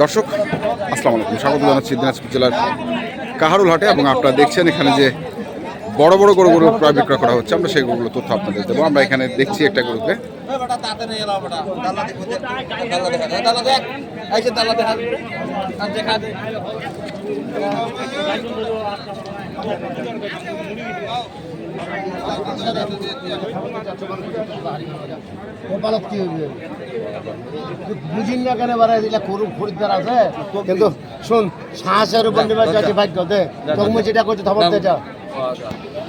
দর্শক, আসসালামু আলাইকুম। স্বাগত জানাচ্ছি দিনাজপুর জেলার কাহারুল হাটে এবং আপনারা দেখছেন এখানে যে বড় বড় গরু গরু ক্রয় বিক্রয় করা হচ্ছে। আমরা সেইগুলো তথ্য আপনাদের দেবো। আমরা এখানে দেখছি একটা গরুকে। দেখো কপালত কি হইবে? বুঝিন না কেন বারে দিলে করু খরিদ্দার আছে? কিন্তু শুন সাহসের উপর নিবার যাচ্ছে ভাগ্য দে। তুমি যেটা করছ খবর দে যা।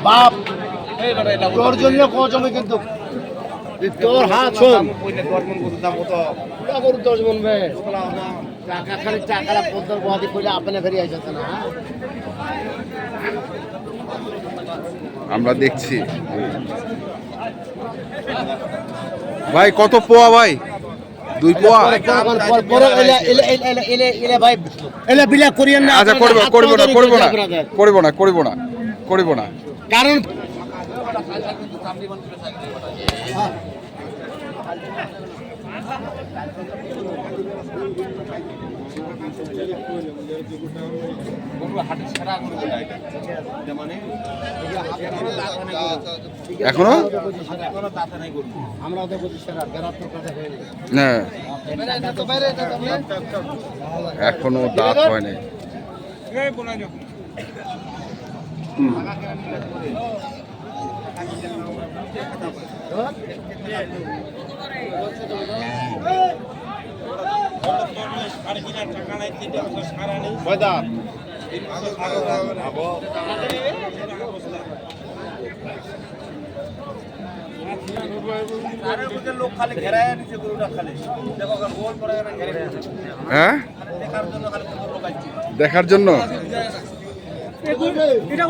বাপ এটা তোর জন্য কজমে কিন্তু? তোর হাত শোন। কইলে গরমন কত দাম কত? পুরা গরু দশ মন টাকা খালি টাকাটা পদ্মার গোয়াদি কইলে আপনি ফেরি আইসতে না হ্যাঁ? আমরা দেখছি। ভাই কত পোয়া ভাই? দুই পোয়া? আচ্ছা করব করব না হাত করব না। করব না করব না করব না। কারণ হাটে সারা করে বেটা এটা এটা মানে এখনও? আমরা হয়ে এখনও দাঁত হয় নাই এই বোনা যখন কয়দা লোক খালি ঘেরায় গরুটা খালি দেখার জন্য এটা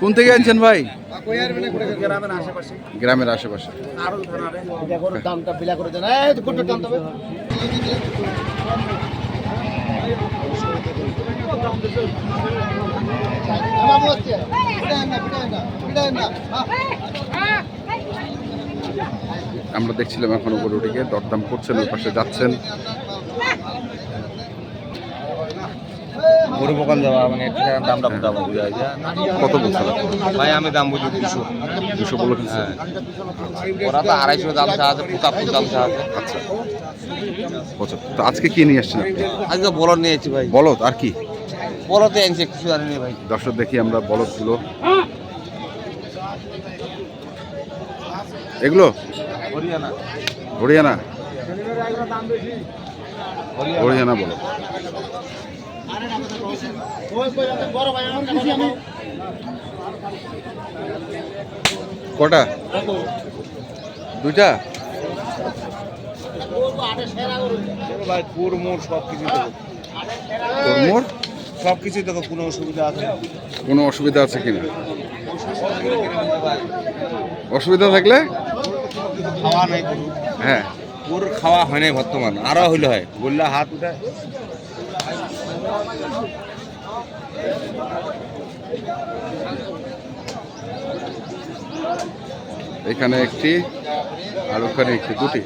কোন থেকে আনছেন ভাই? গ্রামের আশেপাশে। আমরা দেখছিলাম এখনও গরুটিকে দরদাম করছেন ওই পাশে যাচ্ছেন। গরু দেওয়া মানে দামটা বুঝা যায় কত বলছিল ভাই আমি দাম বুঝি দুশো। দুশো বলে হ্যাঁ। ওরা তো আড়াইশো দাম চা আছে দাম চা আছে। আচ্ছা। তো আজকে কি নিয়ে আসছেন আপনি? আজকে বলদ নিয়েছি ভাই। বলদ? আর কি? বলতে আনছে কিছু জানি ভাই। দর্শক দেখি আমরা বলদগুলো। এগুলো? হরিয়ানা। হরিয়ানা? হরিয়ানা বলো কটা? দুইটা? মোর সব কিছু দেবো তোর মোর সব কিছু দেখো কোনো অসুবিধা আছে কোনো? অসুবিধা আছে কিনা? অসুবিধা থাকলে? খাওয়া নাই হ্যাঁ। কুর খাওয়া হয় নাই বর্তমান আরও হইলে হয়। বললে হাত উঠে এখানে একটি আর ওখানে একটি দুটি।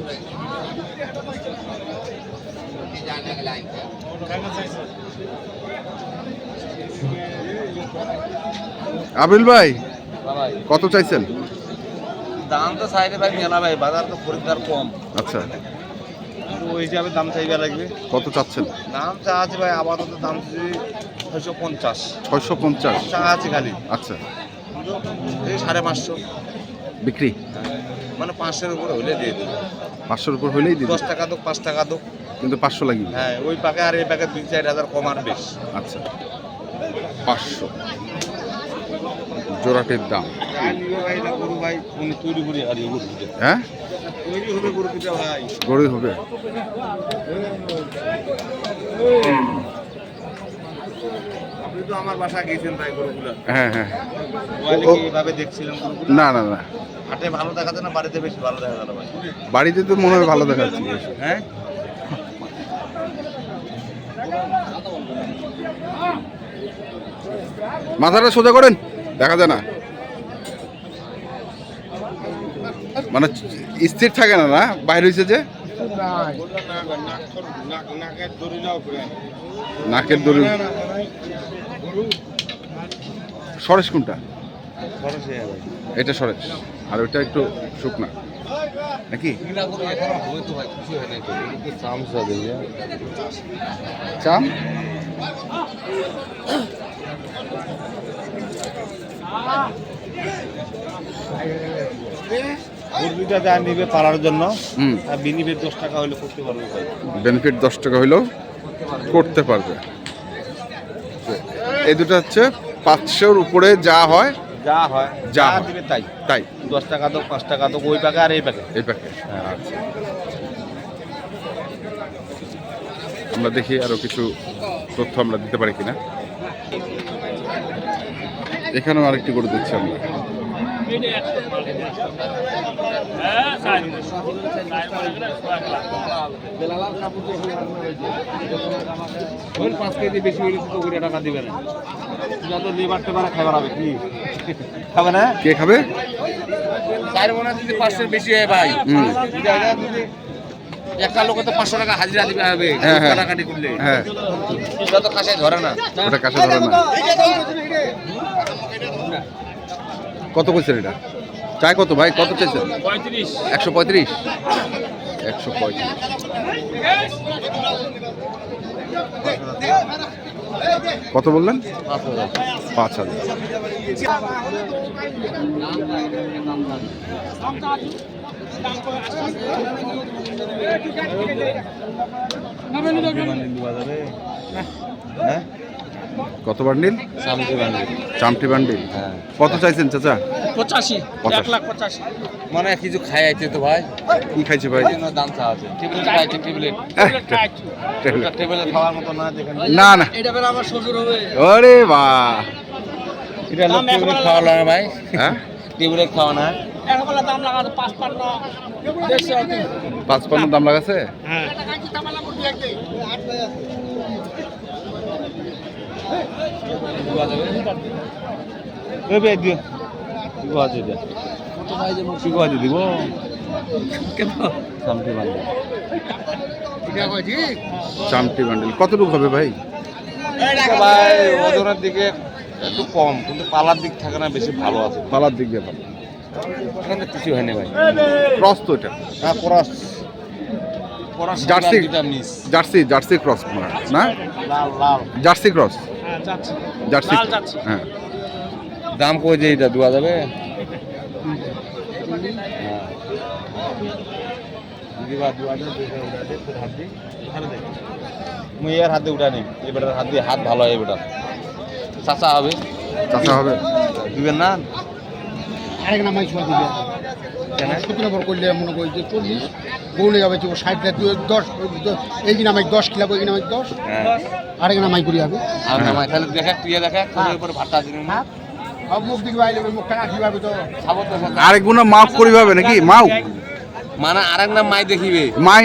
আবিল ভাই ভাই। কত চাইছেন? দাম তো সাইডে ভাই মেলা ভাই বাজার তো খরিদ্দার কম। আচ্ছা। ওই হিসাবে দাম চাইবে লাগবে কত চাচ্ছেন? দাম চা আছে ভাই আপাতত দাম ছয়শো পঞ্চাশ। ছয়শো পঞ্চাশ। চা আছে খালি। আচ্ছা। এই সাড়ে পাঁচশো। বিক্রি? মানে পাঁচশোর উপরে হলে দিয়ে দেবো। পাঁচশোর উপর হলেই দিবে দশ টাকা দোক পাঁচ টাকা দোক। কিন্তু পাঁচশো লাগবে? হ্যাঁ ওই পাকে আর এই পাকে দুই চার হাজার কম আর বেশ। আচ্ছা। পাঁচশো। জোড়াটির দাম। হ্যাঁ? গরু হবে। হ্যাঁ হ্যাঁ। না না না ভালো না। বাড়িতে বেশি ভালো দেখা বাড়িতে তো মনে হয় ভালো দেখাচ্ছে। হ্যাঁ? মাথাটা সোজা করেন দেখা যায় না। মানে স্থির থাকে না না? বাইরে হয়েছে যে? নাকের দড়ি। সরেশ কোনটা? এটা সরেশ আর ওইটা একটু শুকনা। নাকি? চাম? মুরগিটা যা নিবে পালার জন্য হুম। আর বিনিবে দশ টাকা হলে করতে পারবে বেনিফিট দশ টাকা হইলেও করতে পারবে। এই দুটো হচ্ছে পাঁচশোর উপরে যা হয় যা হয় যা যা দিবে তাই। তাই। দশ টাকা তো পাঁচ টাকা তো ওই পাকে আর এই পাকে এই প্যাকেট আচ্ছা আমরা দেখি আরও কিছু তথ্য আমরা দিতে পারি কিনা। এখানেও আরেকটি গরু দিচ্ছি আমরা। পাঁচ কেজি বেশি হলে তো কুড়ি টাকা দিবে না। যত লেবারতে পারে খাবার হবে কি? খাবে না? কে খাবে? চার মনে যদি পাঁচশোর বেশি হয় ভাই। যদি একটা লোকে তো পাঁচশো টাকা হাজিরা দিবে হবে। হ্যাঁ, হ্যাঁ। কাটাকাটি করলে। হ্যাঁ। ওটা তো কাছে ধরে না। ওটা কাছে ধরে না। কত কইছেন এটা? চাই কত ভাই? কত চাইছেন? একশো পঁয়ত্রিশ? একশো পঁয়ত্রিশ। কত বললেন? পাঁচ হাজার। কত বান্ডিল। চামটি বান্ডিল। হ্যাঁ। কত চাইছেন চাচা? পঁচাশি। পঁচাশি। মানে কিছু খাই আইছে তো ভাই। কি খাইছে ভাই? জন্য দাম চা আছে। টেবিলেট খাইছে টেবিলে। টেবিলে খাওয়ার মতো না যেখানে। না না। এটা বেলা আমার শ্বশুর হবে। ওরে বাহ এটা লোক টেবিলেট খাওয়া লাগে ভাই। হ্যাঁ? টেবিলেট খাওয়া না। দাম লাগাতো পাঁচ পান্ন পাঁচ পান্ন দাম লাগাছে ওই বে দিও। কি কথা এটা কি কথা দিব। সামনে বান্ধব চামটি বান্ডিল। কতটুকু হবে ভাই? ভাই ওজনের দিকে একটু কম কিন্তু পালার দিক থাকে না বেশি ভালো আছে। পালার দিক দিয়ে এখানে কিছু হয়নি ভাই। ক্রস তো এটা? হ্যাঁ পরাস জার্সি? জার্সি জার্সি ক্রস না? লাল লাল জার্সি ক্রস? জার্সি লাল জার্সি। হ্যাঁ। দাম কই যে এটা দেওয়া যাবে হ্যাঁ। দিবা দেওয়া যাবে, দুইটা উঠা দে, তোর হাত দি, এখানে দে। মুই এর হাতে উঠা নিম এবারের হাত দিয়ে হাত ভালো হয় এবার চাচা হবে। চাচা হবে। দিবেন না? আরেক নামাই ছোঁয়া দিবে। সতেরো নম্বর করলে মনে করি যে চল্লিশ গৌলে যাবে তো ষাট তুই দশ এই দিন আমায় দশ খিলাবো এই দিন আমায় দশ। হ্যাঁ। আরেক নামাই করি হবে আর নামাই তাহলে দেখে তুই দেখে ভাতটা দিন না? আরেক গুণা মাফ করি ভাবে নাকি? মাও। মানে আরেক নাম মাই দেখিবে। মাই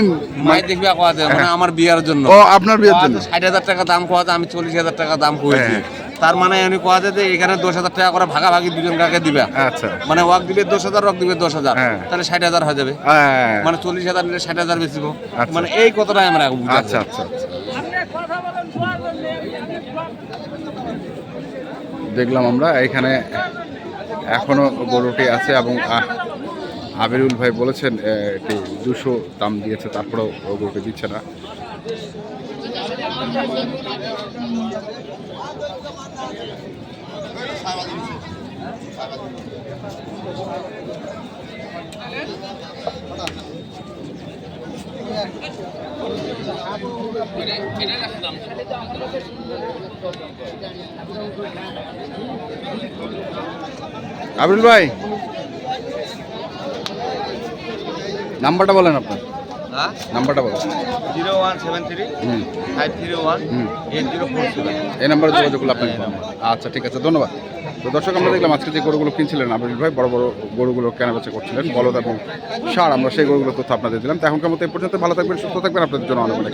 মাই দেখবে কোয়াতে মানে আমার বিয়ার জন্য। ও আপনার বিয়ের জন্য। ষাট হাজার টাকা দাম কোয়াতে আমি চল্লিশ হাজার টাকা দাম করেছি হ্যাঁ। তার মানে উনি কোয়াতে যে এখানে দশ হাজার টাকা করে ভাগাভাগি দুজন কাকে দিবে। আচ্ছা। মানে ওয়াক দিবে দশ হাজার রক দিবে দশ হাজার হ্যাঁ। তাহলে ষাট হাজার হয়ে যাবে। হ্যাঁ। মানে চল্লিশ হাজার নিলে ষাট হাজার বেশিব আচ্ছা। মানে এই কথাটাই আমরা আচ্ছা আচ্ছা আচ্ছা। দেখলাম আমরা, এখানে এখনও গরুটি আছে এবং আবিরুল ভাই বলেছেন এটি দুশো দাম দিয়েছে, তারপরেও গরুটি দিচ্ছে না। আবিরুল ভাই। নাম্বারটা বলেন আপনার। হ্যাঁ? নাম্বারটা বলেন। Zero one seven three five three one eight zero four seven. এই নাম্বারে যোগাযোগ করলে আপনাকে আচ্ছা ঠিক আছে ধন্যবাদ। তো দর্শক আমরা দেখলাম আজকে যে গরুগুলো কিনছিলেন আবির ভাই বড় বড় গরুগুলো কেনাবেচা করছিলেন বলদ এবং সার আমরা সেই গরুগুলো তথ্য আপনাদের দিলাম। তো এখনকার মতো এই পর্যন্ত ভালো থাকবেন সুস্থ থাকবেন আপনাদের জন্য অনেক অনেক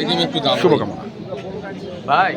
শুভকামনা। ভাই।